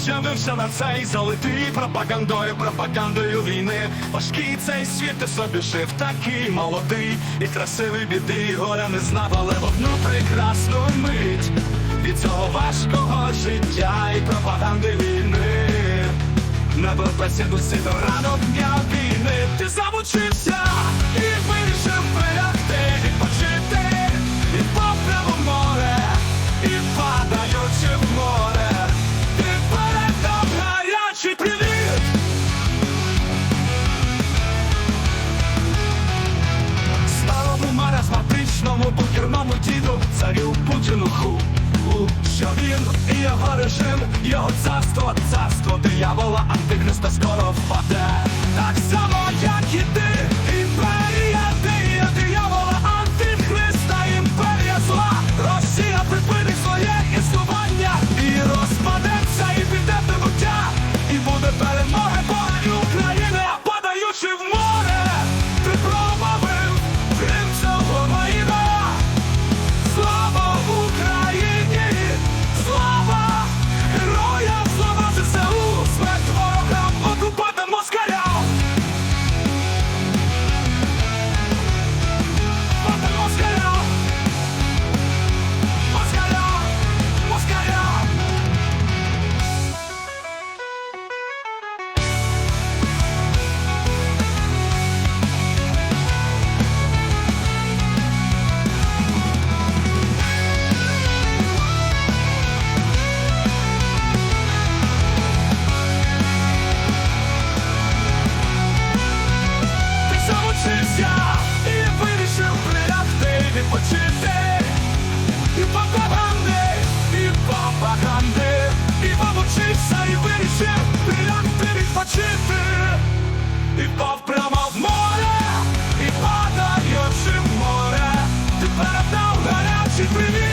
з'явився на цей залитий пропагандою, пропагандою війни. Важкий цей світ ти собі жив, такий молодий і красивий біди, горя не знав, але в одну прекрасну мить від цього важкого життя і пропаганди війни. На бесіду до ранок дня війни Царю Путіну ху ху, що він і його режим, його царство, царство диявола, антихриста скоро впаде. Так само, як і ти, Підвівся і вирішив прилягти відпочити І в море, і падаючи море, Тепер дав гарячий привіт.